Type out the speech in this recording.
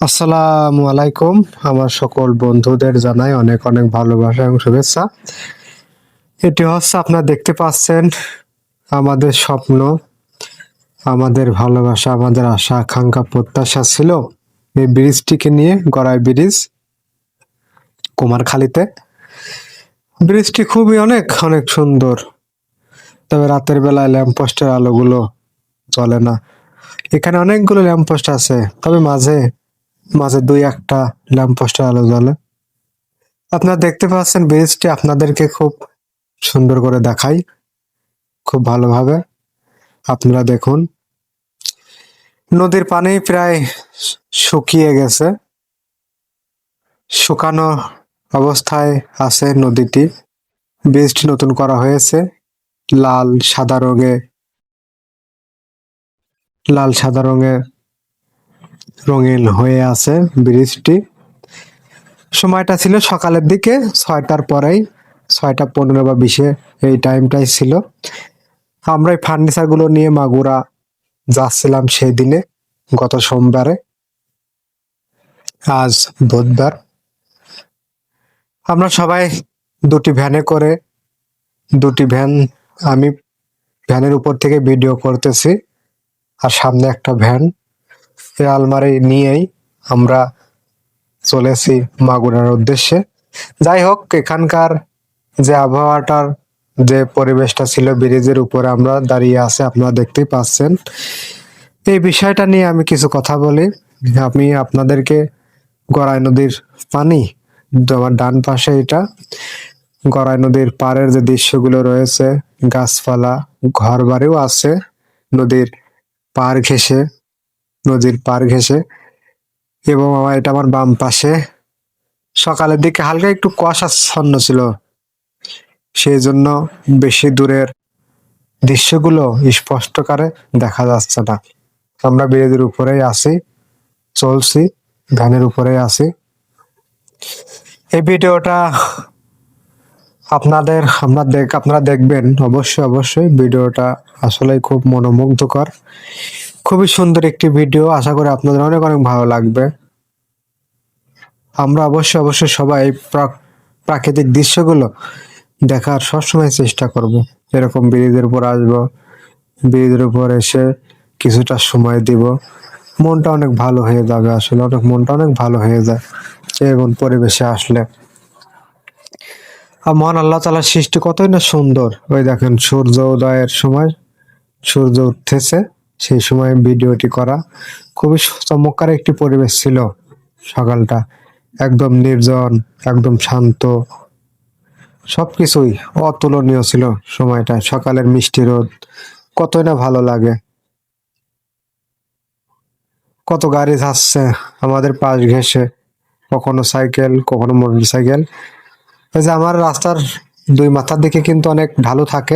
আসসালামু আলাইকুম। আমার সকল বন্ধুদের জানাই অনেক অনেক ভালোবাসা এবং শুভেচ্ছা। এটি হচ্ছে আপনারা দেখতে পাচ্ছেন আমাদের স্বপ্ন, আমাদের ভালোবাসা, আমাদের আশা, আকাঙ্ক্ষা, প্রত্যাশা ছিল এই ব্রিজটিকে নিয়ে, গড়াই ব্রিজ, কুমারখালীতে। ব্রিজটি খুবই অনেক অনেক সুন্দর। তবে রাতের বেলায় ল্যাম্পপোস্টের আলোগুলো চলে না। এখানে অনেকগুলো ল্যাম্পপোস্ট আছে, তবে মাঝে মাঝে দুই একটা ল্যাম্পপোস্টের আলো জ্বলে। আপনারা দেখতে পাচ্ছেন ব্রিজটি আপনাদেরকে খুব সুন্দর করে দেখাই খুব ভালোভাবে। আপনারা দেখুন, নদীর পানি প্রায় শুকিয়ে গেছে। শুকানো অবস্থায় আছে নদীটি। ব্রিজটি নতুন করা হয়েছে, লাল সাদা রঙে, লাল সাদা রঙে রঙিন হয়ে আছে ব্রিজটি। সময়টা ছিল সকালের দিকে, ছয়টার পরেই, ছয়টা পনেরো বা বিশে এই টাইমটাই ছিল। আমরা এই ফার্নিচারগুলো নিয়ে মাগুরা যাচ্ছিলাম সেই দিনে গত সোমবারে। আজ বুধবার। আমরা সবাই দুটি ভ্যানে করে, দুটি ভ্যান আমি ভ্যানের উপর থেকে ভিডিও করতেছি, আর সামনে একটা ভ্যান। আলমারি নিয়েই আমরা চলেছি মাগুরার উদ্দেশ্যে। যাই হোক, এখানকার যে আবহাওয়াটার যে পরিবেশটা ছিল, ব্রিজের উপরে আমরা দাঁড়িয়ে আছে, আপনারা দেখতেই পাচ্ছেন। এই বিষয়টা নিয়ে আমি কিছু কথা বলি। আমি আপনাদেরকে গড়াই নদীর পানি আমার ডান পাশে এটা। গড়াই নদীর পাড়ের যে দৃশ্যগুলো রয়েছে, গাছপালা ঘর বাড়িও আছে, নদীর পাড় ঘেঁষে। নদীর পার ঘেঁষে এবং আমার এটা আমার বাম পাশে। সকালের দিকে হালকা একটু কুয়াশাচ্ছন্ন ছিল। সেই জন্য বেশি দূরের দৃশ্যগুলো স্পষ্টকারে দেখা যাচ্ছে না। আমরা ব্রিজের উপরেই আছি, চলছি ভ্যানের উপরেই আছি। এই ভিডিওটা আপনাদের, আমরা দেখ, আপনারা দেখবেন, অবশ্যই অবশ্যই ভিডিওটা আসলে খুব মনোমুগ্ধকর। খুবই সুন্দর একটি ভিডিও আশা করি আপনাদের অনেক অনেক ভালো লাগবে। আমরা অবশ্যই অবশ্যই সবাই প্রা- প্রাকৃতিক দৃশ্যগুলো দেখার সবসময় চেষ্টা করব। এরকম ব্রিজের উপর আসব, ব্রিজের উপর এসে কিছুটা সময় দিব। মনটা অনেক ভালো হয়ে যাবে আসলে, অনেক মনটা অনেক ভালো হয়ে যায় এরকম পরিবেশে আসলে। আর মহান আল্লাহ তালার সৃষ্টি কতই না সুন্দর। ওই দেখেন সূর্য উদয়ের সময়, সূর্য উঠতেছে। সেই সময় ভিডিওটি করা খুবই চমৎকার একটি পরিবেশ ছিল সকালটা। একদম নির্জন, একদম শান্ত। সব কিছুই অতুলনীয় ছিল সময়টা, সকালের মিষ্টি রোদ। কতই না ভালো লাগে। কত গাড়ি যাচ্ছে আমাদের পাশ ঘেসে কখনো সাইকেল, কখনো মোটর সাইকেল এই যে আমার রাস্তার দুই মাথার দিকে কিন্তু অনেক ঢালু থাকে।